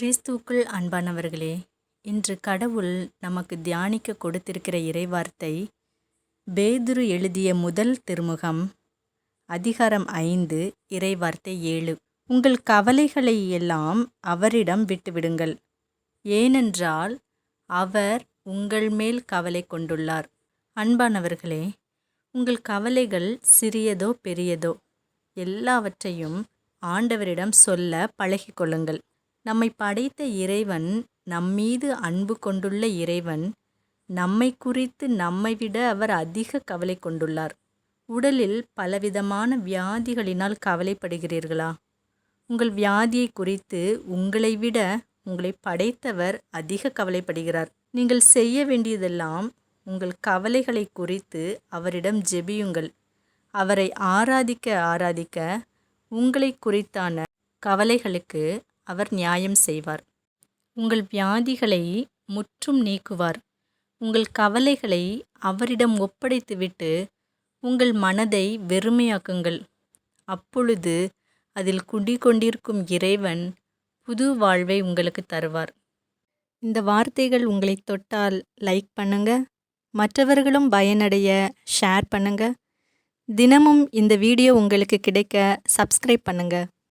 கிறிஸ்துவுக்குள் அன்பானவர்களே இன்று கடவுள் நமக்கு தியானிக்க கொடுத்திருக்கிற இறைவார்த்தை பேதுரு எழுதிய முதல் திருமுகம் அதிகாரம் ஐந்து இறைவார்த்தை ஏழு. உங்கள் கவலைகளை எல்லாம் அவரிடம் விட்டுவிடுங்கள் ஏனென்றால் அவர் உங்கள் மேல் கவலை கொண்டுள்ளார். அன்பானவர்களே உங்கள் கவலைகள் சிறியதோ பெரியதோ எல்லாவற்றையும் ஆண்டவரிடம் சொல்ல பழகிக்கொள்ளுங்கள். நம்மை படைத்த இறைவன் நம்மீது அன்பு கொண்டுள்ள இறைவன் நம்மை குறித்து நம்மை விட அவர் அதிக கவலை கொண்டுள்ளார். உடலில் பலவிதமான வியாதிகளினால் கவலைப்படுகிறீர்களா? உங்கள் வியாதியை குறித்து உங்களை விட உங்களை படைத்தவர் அதிக கவலைப்படுகிறார். நீங்கள் செய்ய வேண்டியதெல்லாம் உங்கள் கவலைகளை குறித்து அவரிடம் ஜெபியுங்கள். அவரை ஆராதிக்க ஆராதிக்க உங்களை குறித்தான கவலைகளுக்கு அவர் நியாயம் செய்வார். உங்கள் வியாதிகளை முற்றும் நீக்குவார். உங்கள் கவலைகளை அவரிடம் ஒப்படைத்துவிட்டு உங்கள் மனதை வெறுமையாக்குங்கள். அப்பொழுது அதில் குடிகொண்டிருக்கும் இறைவன் புது வாழ்வை உங்களுக்கு தருவார். இந்த வார்த்தைகள் உங்களை தொட்டால் லைக் பண்ணுங்க. மற்றவர்களும் பயனடைய ஷேர் பண்ணுங்க. தினமும் இந்த வீடியோ உங்களுக்கு கிடைக்க சப்ஸ்கிரைப் பண்ணுங்கள்